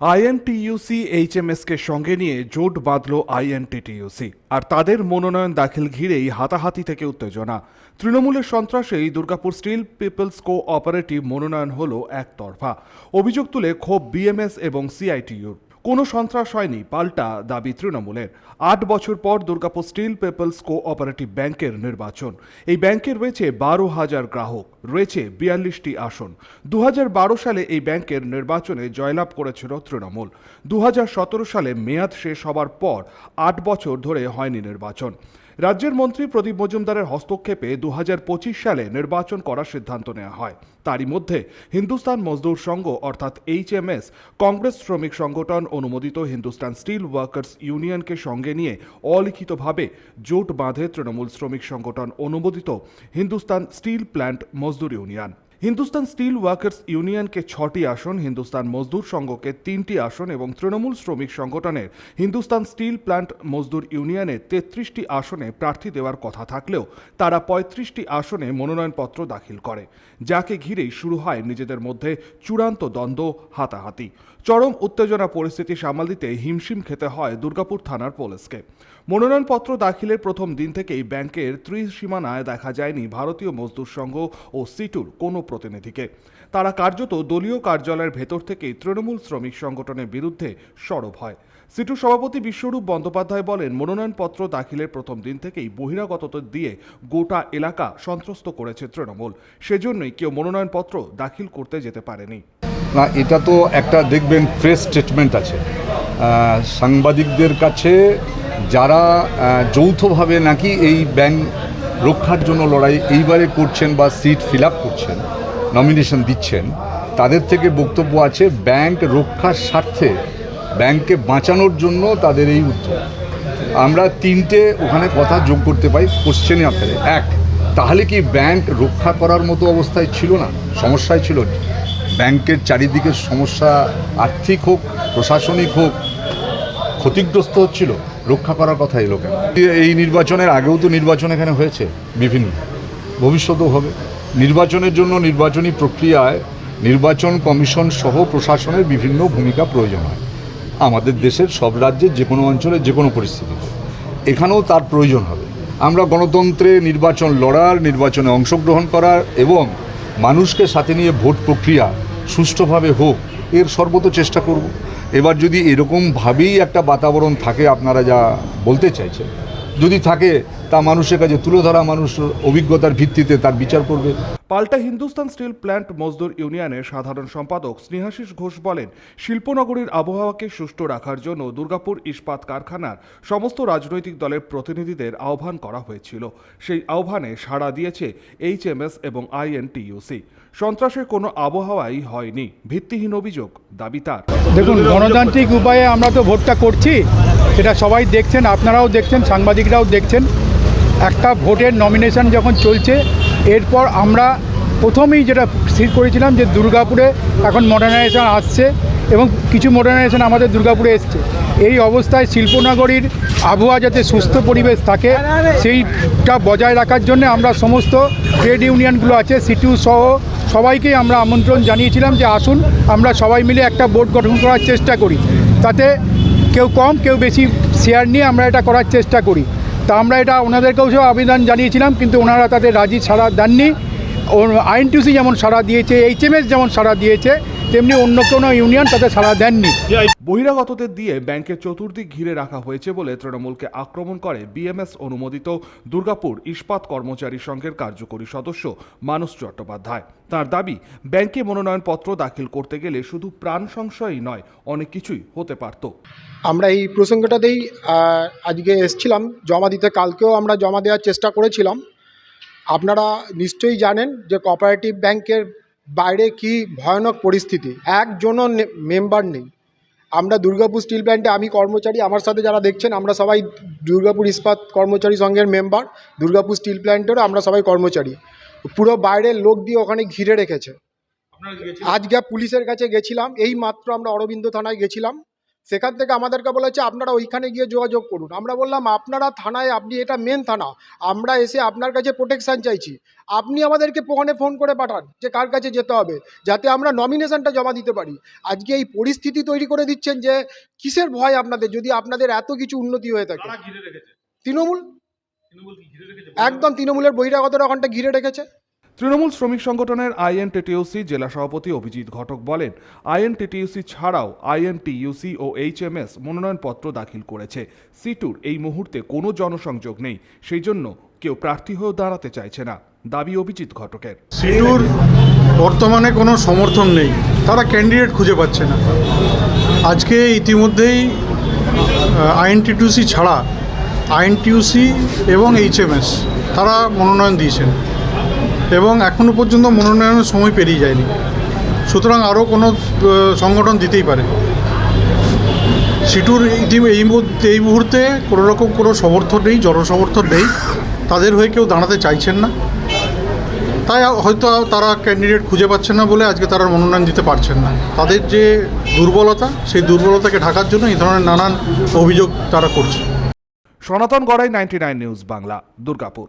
INTUC এইচএমএসকে সঙ্গে নিয়ে জোট বাঁধল আইএনটিটিইউসি আর তাদের মনোনয়ন দাখিল ঘিরেই হাতাহাতি থেকে উত্তেজনা। তৃণমূলের সন্ত্রাসেই Durgapur steel people's co operative মনোনয়ন হল একতরফা। অভিযোগ তুলে ক্ষোভ বিএমএস এবং সিআইটিইউর কোনো সন্ত্রাস হয়নি, পাল্টা দাবি তৃণমূলের। আট বছর পর দুর্গাপুর স্টিল পিপলস কোঅপারেটিভ ব্যাংকের নির্বাচন। এই ব্যাংকে রয়েছে বারো হাজার গ্রাহক, রয়েছে বিয়াল্লিশটি আসন। দু হাজার বারো সালে এই ব্যাংকের নির্বাচনে জয়লাভ করেছিল তৃণমূল। দু হাজার সতেরো সালে মেয়াদ শেষ হবার পর আট বছর ধরে হয়নি নির্বাচন। রাজ্যের মন্ত্রী প্রদীপ মজুমদারের হস্তক্ষেপে দু হাজার পঁচিশ সালে নির্বাচন করার সিদ্ধান্ত নেওয়া হয়। তারই মধ্যে হিন্দুস্তান মজদুর সংঘ অর্থাৎ এইচএমএস কংগ্রেস শ্রমিক সংগঠন অনুমোদিত হিন্দুস্তান স্টিল ওয়ার্কার্স ইউনিয়নকে সঙ্গে নিয়ে অলিখিতভাবে জোট বাঁধে তৃণমূল শ্রমিক সংগঠন অনুমোদিত হিন্দুস্তান স্টিল প্ল্যান্ট মজদুর ইউনিয়ন। হিন্দুস্তান স্টিল ওয়ার্কার্স ইউনিয়নকে ছটি আসন, হিন্দুস্তান মজদুর সংঘকে তিনটি আসন এবং তৃণমূল শ্রমিক সংগঠনের হিন্দুস্তান স্টিল প্ল্যান্ট মজদুর ইউনিয়নে তেত্রিশটি আসনে প্রার্থী দেওয়ার কথা থাকলেও তারা পঁয়ত্রিশটি আসনে মনোনয়নপত্র দাখিল করে, যাকে ঘিরেই শুরু হয় নিজেদের মধ্যে চূড়ান্ত দ্বন্দ্ব, হাতাহাতি। চরম উত্তেজনা পরিস্থিতি সামাল দিতে হিমশিম খেতে হয় দুর্গাপুর থানার পুলিশকে। মনোনয়নপত্র দাখিলের প্রথম দিন থেকেই ব্যাংকের ত্রিসীমানায় দেখা যায়নি ভারতীয় মজদুর সংঘ ও সিটুর কোনো প্রতিনিধিকে। তারা কার্যত দলীয় কার্যালয়ের ভেতর থেকেই তৃণমূল শ্রমিক সংগঠনের বিরুদ্ধে সরব হয়। সিটু সভাপতি বিশ্বরূপ বন্দ্যোপাধ্যায় বলেন, মনোনয়নপত্র দাখিলের প্রথম দিন থেকেই বহিরাগতদের দিয়ে গোটা এলাকা সন্ত্রস্ত করেছে তৃণমূল। সেজন্যই কেউ মনোনয়নপত্র দাখিল করতে যেতে পারেনি। না, এটা তো একটা দেখবেন প্রেস স্টেটমেন্ট আছে। সাংবাদিকদের কাছে যারা যৌথভাবে নাকি এই ব্যাংক রক্ষার জন্য লড়াই এইবারে করছেন বা সিট ফিল করছেন নমিনেশন দিচ্ছেন, তাদের থেকে বক্তব্য আছে ব্যাংক রক্ষার স্বার্থে ব্যাংককে বাঁচানোর জন্য তাদের এই উদ্যোগ। আমরা তিনটে ওখানে কথা যোগ করতে পাই কোশ্চেনে আপনাদের এক, তাহলে কি ব্যাংক রক্ষা করার মতো অবস্থায় ছিল না? সমস্যায় ছিল? ব্যাংকের চারিদিকের সমস্যা আর্থিক হোক, প্রশাসনিক হোক, ক্ষতিগ্রস্ত হচ্ছিল? রক্ষা করার কথা এলো কেন এই নির্বাচনের আগেও তো নির্বাচন এখানে হয়েছে, বিভিন্ন। ভবিষ্যতেও হবে। নির্বাচনের জন্য নির্বাচনী প্রক্রিয়ায় নির্বাচন কমিশন সহ প্রশাসনের বিভিন্ন ভূমিকা প্রয়োজন হয়। আমাদের দেশের সব রাজ্যের যে কোনো অঞ্চলে যে কোনো পরিস্থিতিতে এখানেও তার প্রয়োজন হবে। আমরা গণতন্ত্রে নির্বাচন লড়ার, নির্বাচনে অংশগ্রহণ করার এবং মানুষকে সাথে নিয়ে ভোট প্রক্রিয়া সুষ্ঠুভাবে হোক, এর সর্বত চেষ্টা করব। এবার যদি এরকমভাবেই একটা বাতাবরণ থাকে, আপনারা যা বলতে চাইছেন, যদি থাকে, তা মানুষের কাছে তুলে ধরা, মানুষ অভিজ্ঞতার ভিত্তিতে তার বিচার করবে। পাল্টা হিন্দুস্তান স্টিল প্ল্যান্ট মজদুর ইউনিয়নের সাধারণ সম্পাদক স্নেহাশিস ঘোষ বলেন, শিল্পনগরীর আবহাওয়াকে সুষ্ঠু রাখার জন্য দুর্গাপুর ইস্পাত কারখানার সমস্ত রাজনৈতিক দলের প্রতিনিধিদের আহ্বান করা হয়েছিল। সেই আহ্বানে সাড়া দিয়েছে এইচএমএস এবং আইএনটিইউসি সন্ত্রাসের কোনো আবহাওয়াই হয়নি, ভিত্তিহীন অভিযোগ দাবি তার। দেখুন, গণতান্ত্রিক উপায়ে আমরা তো ভোটটা করছি, সেটা সবাই দেখছেন, আপনারাও দেখছেন, সাংবাদিকরাও দেখছেন। একটা ভোটের নমিনেশন যখন চলছে এরপর আমরা প্রথমেই যেটা স্থির করেছিলাম যে দুর্গাপুরে এখন মডার্নাইজেশন আসছে এবং কিছু মডার্নাইজেশন আমাদের দুর্গাপুরে এসছে। এই অবস্থায় শিল্পনগরীর আবহাওয়া যাতে সুস্থ পরিবেশ থাকে, সেইটা বজায় রাখার জন্য আমরা সমস্ত ট্রেড ইউনিয়নগুলো আছে সিটিউ সহ সবাইকেই আমরা আমন্ত্রণ জানিয়েছিলাম যে আসুন, আমরা সবাই মিলে একটা বোর্ড গঠন করার চেষ্টা করি। তাতে কেউ কম, কেউ বেশি শেয়ার নিয়ে আমরা এটা করার চেষ্টা করি। তা আমরা এটা ওনাদেরকেও সব আবেদন জানিয়েছিলাম, কিন্তু ওনারা তাদের রাজি সাড়া দেননি। আইএনটিউসি যেমন সাড়া দিয়েছে এইচএমএস যেমন সাড়া দিয়েছে তেমনি অন্য কোনো ইউনিয়ন তাদের সাড়া দেননি। বহিরাগতদের দিয়ে ব্যাংকের চতুর্দিক ঘিরে রাখা হয়েছে বলে তৃণমূলকে আক্রমণ করে বিএমএস অনুমোদিত দুর্গাপুর ইস্পাত কর্মচারী সংঘের কার্যকরী সদস্য মানস চট্টোপাধ্যায়। তার দাবি ব্যাংকে মনোনয়নপত্র দাখিল করতে গেলে শুধু প্রাণ সংশয়ই নয় অনেক কিছুই হতে পারত। আমরা এই প্রসঙ্গটাতেই আজকে এসছিলাম জমা দিতে। কালকেও আমরা জমা দেওয়ার চেষ্টা করেছিলাম। আপনারা নিশ্চয়ই জানেন যে কোঅপারেটিভ ব্যাংকের বাইরে কি ভয়ানক পরিস্থিতি? একজনও মেম্বার নেই। আমরা দুর্গাপুর স্টিল প্ল্যান্টে আমি কর্মচারী আমার সাথে যারা দেখছেন আমরা সবাই দুর্গাপুর ইস্পাত কর্মচারী সংঘের মেম্বার দুর্গাপুর স্টিল প্ল্যান্টেরও আমরা সবাই কর্মচারী। পুরো বাইরের লোক দিয়ে ওখানে ঘিরে রেখেছে। আজকে পুলিশের কাছে গেছিলাম এই মাত্র আমরা অরবিন্দ থানায় গেছিলাম। সেখান থেকে আমাদেরকে বলেছে আপনারা ওইখানে গিয়ে যোগাযোগ করুন। আমরা বললাম আপনারা থানায় আপনি এটা মেন থানা আমরা এসে আপনার কাছে প্রোটেকশান চাইছি। আপনি আমাদেরকে ফোনে ফোন করে পাঠান যে কার কাছে যেতে হবে যাতে আমরা নমিনেশনটা জমা দিতে পারি। আজকে এই পরিস্থিতি তৈরি করে দিচ্ছেন যে কিসের ভয় আপনাদের যদি আপনাদের এত কিছু উন্নতি হয়ে থাকে? তৃণমূল? একদম তৃণমূলের বহিরাগতরা ওখানটা ঘিরে রেখেছে। তৃণমূল শ্রমিক সংগঠনের আইএনটিটিউসি জেলা সভাপতি অভিজিৎ ঘটক বলেন, আইএনটিটিউসি ছাড়াও আইএনটিইউসি ও এইচএমএস মনোনয়নপত্র দাখিল করেছে। সিটুর এই মুহূর্তে কোনো জনসংযোগ নেই, সেই জন্য কেউ প্রার্থী হয়েও দাঁড়াতে চাইছে না, দাবি অভিজিৎ ঘটকের। সিটুর বর্তমানে কোনো সমর্থন নেই, তারা ক্যান্ডিডেট খুঁজে পাচ্ছে না। আজকে ইতিমধ্যেই আইএনটিটিউসি ছাড়া আইএনটিউসি এবং এইচএমএস, তারা মনোনয়ন দিয়েছেন। এবং এখনও পর্যন্ত মনোনয়নের সময় পেরিয়ে যায়নি। সুতরাং আরও কোনো সংগঠন দিতেই পারে। সিটুর এই মুহূর্তে এই মুহূর্তে কোনো রকম কোনো সমর্থন নেই, জনসমর্থন নেই। তাদের হয়ে কেউ দাঁড়াতে চাইছেন না। তাই হয়তো তারা ক্যান্ডিডেট খুঁজে পাচ্ছেন না বলে আজকে তারা মনোনয়ন দিতে পারছেন না। তাদের যে দুর্বলতা, সেই দুর্বলতাকে ঢাকার জন্য এই ধরনের নানান অভিযোগ তারা করছে। Sanatan Garai ninety news Bangla, Durgapur.